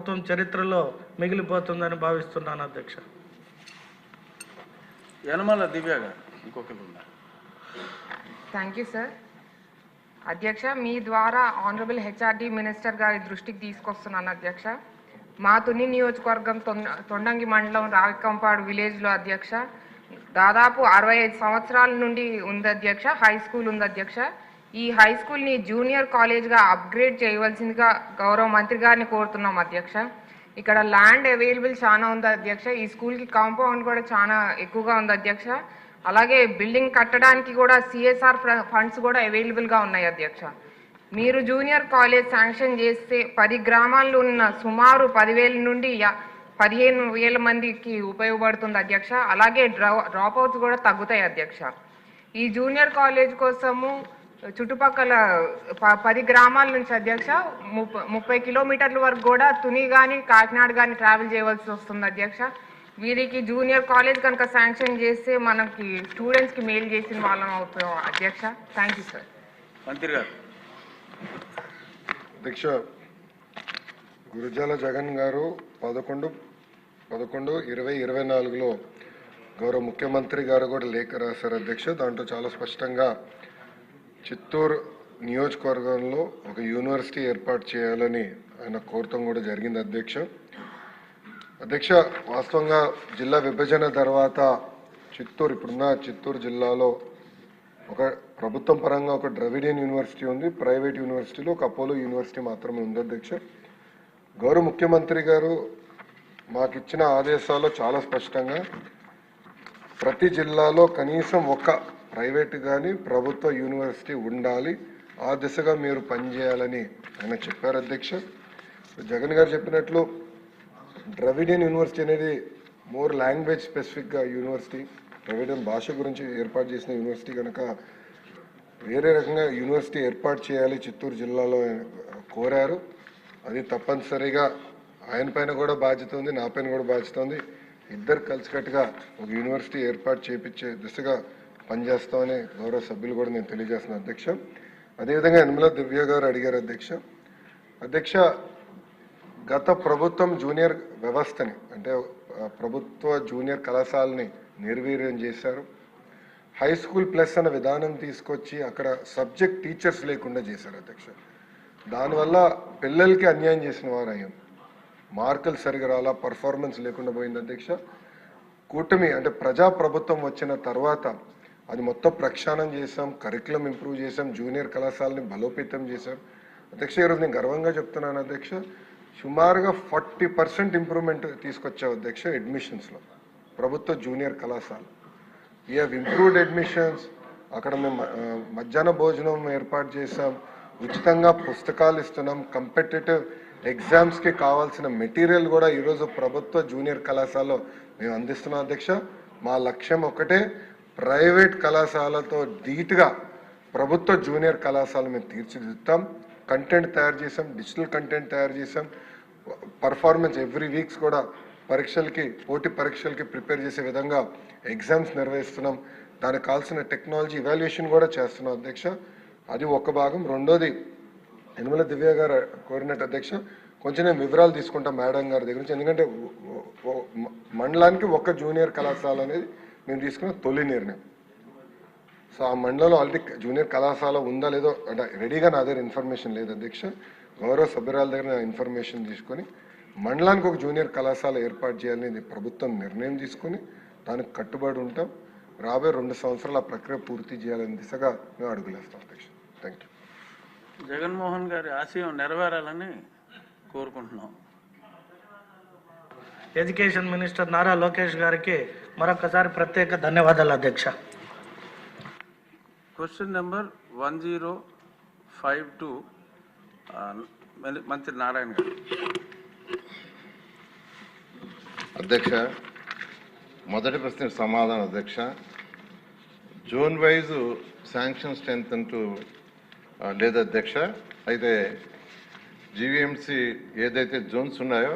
ప్రభుత్వం చరిత్రలో మిగిలిపోతుందని భావిస్తున్నాను అధ్యక్ష. యనమల దివ్య ఇంకొకరు థ్యాంక్ యూ సార్ అధ్యక్ష మీ ద్వారా ఆనరబుల్ హెచ్ఆర్డి మినిస్టర్ గారి దృష్టికి తీసుకొస్తున్నాను అధ్యక్ష. మా తుని నియోజకవర్గం తొండ- తొండంగి మండలం రావికంపాడు విలేజ్లో అధ్యక్ష. దాదాపు అరవై ఐదు సంవత్సరాల నుండి ఉంది అధ్యక్ష హై స్కూల్ ఉంది అధ్యక్ష. ఈ హై స్కూల్ని జూనియర్ కాలేజ్గా అప్గ్రేడ్ చేయవలసిందిగా గౌరవ మంత్రి గారిని కోరుతున్నాం అధ్యక్ష. ఇక్కడ ల్యాండ్ అవైలబుల్ చాలా ఉంది అధ్యక్ష. ఈ స్కూల్కి కాంపౌండ్ కూడా చాలా ఎక్కువగా ఉంది అధ్యక్ష. అలాగే బిల్డింగ్ కట్టడానికి కూడా సిఎస్ఆర్ ఫండ్స్ కూడా అవైలబుల్గా ఉన్నాయి అధ్యక్ష. మీరు జూనియర్ కాలేజ్ శాంక్షన్ చేస్తే పది గ్రామాల్లో ఉన్న సుమారు పదివేల నుండి యా- పదిహేను వేల మందికి ఉపయోగపడుతుంది అధ్యక్ష. అలాగే డ్రా డ్రాప్ అవుట్స్ కూడా తగ్గుతాయి అధ్యక్ష. ఈ జూనియర్ కాలేజ్ కోసము చుట్టుపక్కల ప- పది గ్రామాల నుంచి అధ్యక్ష ముప్ప ముప్పై కిలోమీటర్ల వరకు కూడా తుని కానీ కాకినాడ కానీ ట్రావెల్ చేయవలసి వస్తుంది అధ్యక్ష. వీరికి జూనియర్ కాలేజ్ కనుక శాంక్షన్ చేస్తే మనకి స్టూడెంట్స్కి మేలు చేసిన వాళ్ళం అవుతాం అధ్యక్ష. థ్యాంక్ యూ సార్ మంత్రి గారు. అధ్యక్ష గురుజాల జగన్ గారు పదకొండు పదకొండు ఇరవై ఇరవై నాలుగులో గౌరవ ముఖ్యమంత్రి గారు కూడా లేఖ రాశారు అధ్యక్ష. దాంట్లో చాలా స్పష్టంగా చిత్తూరు నియోజకవర్గంలో ఒక యూనివర్సిటీ ఏర్పాటు చేయాలని ఆయన కోరటం కూడా జరిగింది అధ్యక్ష. అధ్యక్ష వాస్తవంగా జిల్లా విభజన తర్వాత చిత్తూరు ఇప్పుడున్న చిత్తూరు జిల్లాలో ఒక ప్రభుత్వం పరంగా ఒక ద్రవిడియన్ యూనివర్సిటీ ఉంది. ప్రైవేట్ యూనివర్సిటీలో ఒక అపోలో యూనివర్సిటీ మాత్రమే ఉంది అధ్యక్ష. గౌరవ ముఖ్యమంత్రి గారు మాకు ఇచ్చిన ఆదేశాల్లో చాలా స్పష్టంగా ప్రతి జిల్లాలో కనీసం ఒక ప్రైవేట్ కానీ ప్రభుత్వ యూనివర్సిటీ ఉండాలి. ఆ దిశగా మీరు పనిచేయాలని ఆయన చెప్పారు అధ్యక్ష. జగన్ గారు చెప్పినట్లు ద్రవిడియన్ యూనివర్సిటీ అనేది మోర్ లాంగ్వేజ్ స్పెసిఫిక్గా యూనివర్సిటీ. ద్రవిడియన్ భాష గురించి ఏర్పాటు చేసిన యూనివర్సిటీ కనుక వేరే రకంగా యూనివర్సిటీ ఏర్పాటు చేయాలి చిత్తూరు జిల్లాలో కోరారు. అది తప్పనిసరిగా ఆయన పైన కూడా బాధ్యత ఉంది నా పైన కూడా బాధ్యత ఉంది. ఇద్దరు కలిసికట్టుగా ఒక యూనివర్సిటీ ఏర్పాటు చేపించే దిశగా పనిచేస్తామని గౌరవ సభ్యులు కూడా నేను తెలియజేస్తున్నా అధ్యక్ష. అదేవిధంగా యనమల దివ్య గారు అడిగారు అధ్యక్ష. అధ్యక్ష గత ప్రభుత్వం జూనియర్ వ్యవస్థని అంటే ప్రభుత్వ జూనియర్ కళాశాలని నిర్వీర్యం చేశారు. హై స్కూల్ ప్లస్ అన్న విధానం తీసుకొచ్చి అక్కడ సబ్జెక్ట్ టీచర్స్ లేకుండా చేశారు అధ్యక్ష. దానివల్ల పిల్లలకి అన్యాయం చేసిన వారు అయ్యాం. మార్కులు సరిగా రాలా పర్ఫార్మెన్స్ లేకుండా పోయింది అధ్యక్ష. కూటమి అంటే ప్రజా ప్రభుత్వం వచ్చిన తర్వాత అది మొత్తం ప్రక్షాళన చేసాం కరికులం ఇంప్రూవ్ చేసాం జూనియర్ కళాశాలని బలోపేతం చేసాం అధ్యక్ష ఈరోజు నేను గర్వంగా చెప్తున్నాను అధ్యక్ష సుమారుగా ఫార్టీ పర్సెంట్ ఇంప్రూవ్మెంట్ తీసుకొచ్చావు అధ్యక్ష అడ్మిషన్స్లో ప్రభుత్వ జూనియర్ కళాశాల. ఈ హ్యావ్ ఇంప్రూవ్డ్ అడ్మిషన్స్ అక్కడ మేము మధ్యాహ్న భోజనం ఏర్పాటు చేసాం ఉచితంగా పుస్తకాలు ఇస్తున్నాం. కంపిటేటివ్ ఎగ్జామ్స్కి కావాల్సిన మెటీరియల్ కూడా ఈరోజు ప్రభుత్వ జూనియర్ కళాశాలలో మేము అందిస్తున్నాం అధ్యక్ష. మా లక్ష్యం ఒకటే ప్రైవేట్ కళాశాలతో ధీటుగా ప్రభుత్వ జూనియర్ కళాశాల మేము తీర్చిదిద్దుతాం. కంటెంట్ తయారు చేసాం డిజిటల్ కంటెంట్ తయారు చేసాం పర్ఫార్మెన్స్ ఎవ్రీ వీక్స్ కూడా పరీక్షలకి పోటీ పరీక్షలకి ప్రిపేర్ చేసే విధంగా ఎగ్జామ్స్ నిర్వహిస్తున్నాం. దానికి కావాల్సిన టెక్నాలజీ ఇవాల్యుయేషన్ కూడా చేస్తున్నాం అధ్యక్ష. అది ఒక భాగం. రెండోది యనమల దివ్య గారు కోరినట్టు అధ్యక్ష కొంచెం నేను వివరాలు తీసుకుంటాం మేడం గారి దగ్గర నుంచి. ఎందుకంటే మండలానికి ఒక్క జూనియర్ కళాశాల అనేది మేము తీసుకున్న తొలి నిర్ణయం. సో ఆ మండలంలో ఆల్రెడీ జూనియర్ కళాశాల ఉందా లేదో అంటే రెడీగా నా దగ్గర ఇన్ఫర్మేషన్ లేదు అధ్యక్ష. గౌరవ సభ్యురాల దగ్గర నా ఇన్ఫర్మేషన్ తీసుకొని మండలానికి ఒక జూనియర్ కళాశాల ఏర్పాటు చేయాలని ప్రభుత్వం నిర్ణయం తీసుకొని దానికి కట్టుబడి ఉంటాం. రాబోయే రెండు సంవత్సరాల ఆ ప్రక్రియ పూర్తి చేయాలని దిశగా మేము అడుగులేస్తాం అధ్యక్ష. థ్యాంక్ యూ జగన్మోహన్ గారి ఆశయం నెరవేరాలని కోరుకుంటున్నాం. ఎడ్యుకేషన్ మినిస్టర్ నారా లోకేష్ గారికి మరొకసారి ప్రత్యేక ధన్యవాదాలు అధ్యక్ష. Question number one zero five two మంత్రి నారాయణ గారు. అధ్యక్ష మొదటి ప్రశ్నకు సమాధానం అధ్యక్ష. జోన్ వైజ్ శాంక్షన్ స్ట్రెంత్ అంటూ లేదు అధ్యక్ష. అయితే జీవీఎంసీ ఏదైతే జోన్స్ ఉన్నాయో